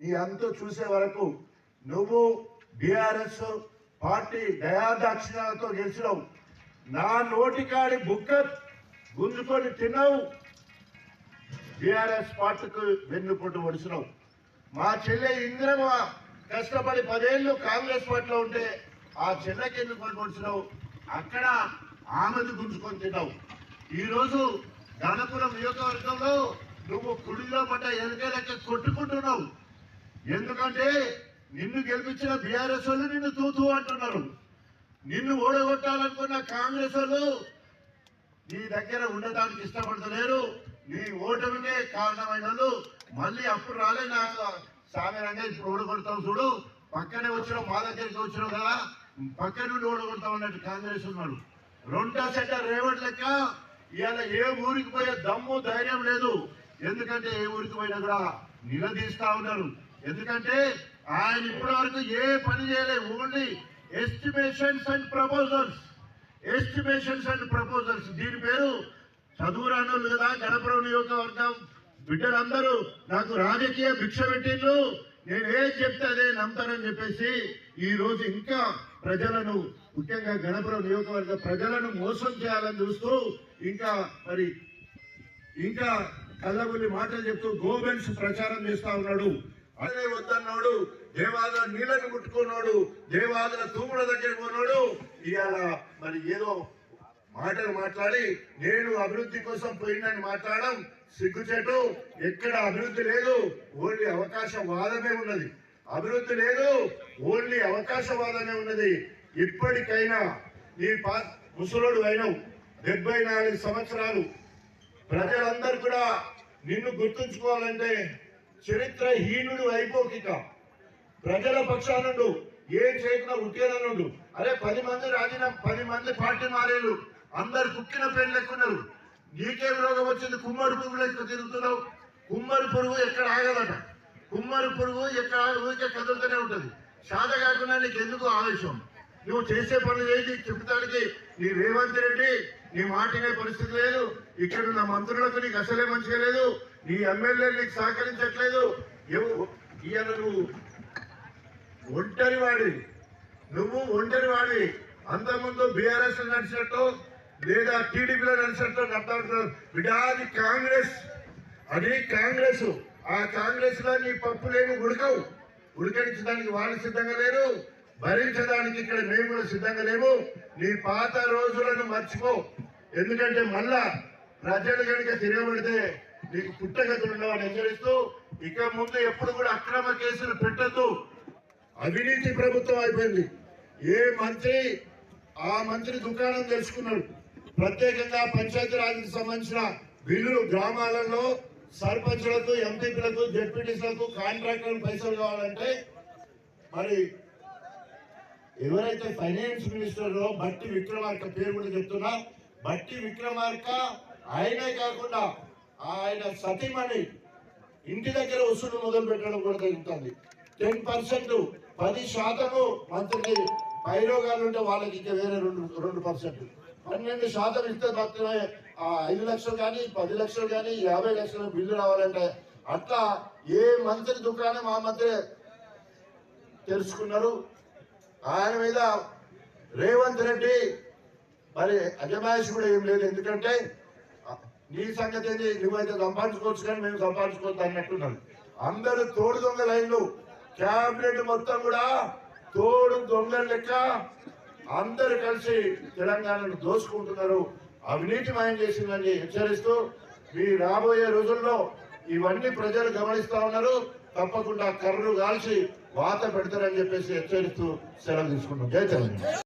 ఈ అంతు చూసే వరకు నువ్వు బీఆర్ఎస్ పార్టీ దయాదాక్షిణాలతో గెలిచినావు. నా నోటికాడి బుక్క గుంజుకొని తిన్నావు. బీఆర్ఎస్ పార్టీకి వెన్నుపోటు ఒడిచినావు మా చెల్లె ఇంద్రమ కష్టపడి పదేళ్ళు కాంగ్రెస్ పార్టీలో ఉంటే ఆ చెల్లెకి ఎన్నుకొని పట్టుకొచ్చినావు అక్కడ ఆమెది గుంజుకొని తిన్నావు. ఈరోజు గణపురం నియోజకవర్గంలో నువ్వు కుడిలో పడ్డ ఎనకేలకి కొట్టుకుంటున్నావు. ఎందుకంటే నిన్ను గెలిపించిన బీఆర్ఎస్ వాళ్ళు నిన్ను తూతూ అంటున్నారు. నిన్ను ఓడగొట్టాలనుకున్న కాంగ్రెస్ వాళ్ళు నీ దగ్గర ఉండటానికి ఇష్టపడతలేరు. నీ ఓటమికే కారణమైన వాళ్ళు మళ్ళీ అప్పుడు రాలే నాకు సాధారణంగా ఇప్పుడు ఓడగొడతావు చూడు. పక్కనే వచ్చినావు మా దగ్గరికి వచ్చినావు కదా పక్క నుండి ఓడగొడతావు అన్నట్టు కాంగ్రెస్ ఉన్నాడు. రెండో సెట్ రేవట్ లెక్క ఇవాళ ఏ ఊరికి పోయే దమ్ము ధైర్యం లేదు. ఎందుకంటే ఏ ఊరికి పోయినా కూడా నిలదీస్తా ఉన్నారు. ఎందుకంటే ఆయన ఇప్పటి వరకు ఏ పని చేయలేదు. Only estimations and proposals estimations and proposals దీని పేరు చదువురానోళ్ళు కదా గణపురం నియోజకవర్గం. బిడ్డలందరూ నాకు రాజకీయ భిక్ష పెట్టిండ్రు. నేను ఏం చెప్తే అదే నమ్ముతానని చెప్పేసి ఈ రోజు ఇంకా ప్రజలను ముఖ్యంగా గణపురం నియోజకవర్గ ప్రజలను మోసం చేయాలని చూస్తూ ఇంకా మరి ఇంకా కళ్ళబుల్లి మాటలు చెప్తూ గోవెన్స్ ప్రచారం చేస్తా ఉన్నాడు. అదే వద్దన్నాడు దేవాలయ నీళ్ళని ముట్టుకున్నాడు దేవాలయ తూముల దగ్గర పోన్నాడు ఇవాళ మరి ఏదో మాటలు మాట్లాడి నేను అభివృద్ధి కోసం పోయిందని మాట్లాడడం సిగ్గుచేటు. ఎక్కడ అభివృద్ధి లేదు ఓన్లీ అవకాశవాదమే ఉన్నది. అభివృద్ధి లేదు ఓన్లీ అవకాశవాదమే ఉన్నది. ఇప్పటికైనా నీ పా ముసలోడు అయినవు డెబ్బై నాలుగు సంవత్సరాలు. ప్రజలందరూ కూడా నిన్ను గుర్తుంచుకోవాలంటే చరిత్రహీనుడు అయిపోకిక ప్రజల పక్షానుండు ఏం చేయకుండా ఉట్టేదనుండు అరే పది మంది రాజీనామా పది మంది పార్టీ మారేళ్ళు. అందరు కుక్కిన పెళ్ళి లెక్కున్నారు నీకేం రోగం వచ్చింది కుమ్మరి పురుగు లెక్క తిరుగుతున్నావు. కుమ్మరి పురుగు ఎక్కడ ఆగదట. కుమ్మరి పురుగు ఎక్కడ ఊరికే కదులుతూనే ఉంటుంది. సాధ కాకుండా నీకు ఎందుకు ఆవేశం? నువ్వు చేసే పనులు ఏంటి? చెప్తానికి నీ రేవంత్ రెడ్డి నీ మాటినే పరిస్థితి లేదు. ఇక్కడ ఉన్న మంత్రులకు నీకు అసలే మంచిగా లేదు. నీ ఎమ్మెల్యే నీకు సహకరించట్లేదు. ఈయన నువ్వు ఒంటరి వాడి. నువ్వు ఒంటరి వాడి. అంతకుముందు బీఆర్ఎస్ నడిచినట్టు లేదా టీడీపీలో నడిచినట్టు నడుతున్నారు విడాది అది కాంగ్రెస్. అది కాంగ్రెస్. ఆ కాంగ్రెస్లో నీ పప్పులేమి ఉడకవు. ఉడకరించడానికి వాళ్ళు సిద్ధంగా లేరు. భరించడానికి ఇక్కడ మేము కూడా సిద్ధంగా లేము. నీ పాత రోజులను మర్చిపో. ఎందుకంటే మళ్ళా ప్రజలు కనుక తిరగబడితే నీకు పుట్టగతులు ఉండవని హెచ్చరిస్తూ ఇక ముందు ఎప్పుడు కూడా అక్రమ కేసులు పెట్టద్దు. అవినీతి ప్రభుత్వం అయిపోయింది. ఏ మంత్రి ఆ మంత్రి దుకాణం తెలుసుకున్నాడు ప్రత్యేకంగా పంచాయతీరాజ్కి సంబంధించిన బిల్లులు గ్రామాలలో సర్పంచులకు ఎంపీపీలకు జెడ్పీటీసీలకు కాంట్రాక్టర్లకు పైసలు కావాలంటే మరి ఎవరైతే ఫైనాన్స్ మినిస్టర్లో బట్టి విక్రమార్క పేరు కూడా చెప్తున్నా బట్టి విక్రమార్క ఆయనే కాకుండా ఆయన సతీమణి ఇంటి దగ్గర వసూలు మొదలు పెట్టడం కూడా జరుగుతుంది. టెన్ పర్సెంట్ పది శాతము మంత్రి పైరోగాలు ఉంటే వాళ్ళకి ఇంకా వేరే రెండు రెండు పర్సెంట్. పన్నెండు శాతం ఇస్తే మాత్రమే ఆ ఐదు లక్షలు కానీ పది లక్షలు కానీ యాభై లక్షల బిల్లు రావాలంటే అట్లా ఏ మంత్రి దుకాణం ఆ మంత్రి తెలుసుకున్నారు. ఆయన మీద రేవంత్ రెడ్డి మరి అజమాయిషి కూడా ఏం లేదు. ఎందుకంటే నీ సంగతి ఏంటి నువ్వైతే సంపాదించుకోవచ్చు కానీ మేము సంపాదించుకోవద్దు అన్నట్టున్నాను అందరూ తోడు దొంగ లైన్లు. క్యాబినెట్ మొత్తం కూడా తోడు దొంగ లెక్క అందరు కలిసి తెలంగాణను దోచుకుంటున్నారు. అవినీతిమయం చేసిందని హెచ్చరిస్తూ మీ రాబోయే రోజుల్లో ఇవన్నీ ప్రజలు గమనిస్తా ఉన్నారు. తప్పకుండా కర్రు కాల్చి వాత పెడతారని చెప్పేసి హెచ్చరిస్తూ సెలవు తీసుకున్నాం జై తెలంగాణ.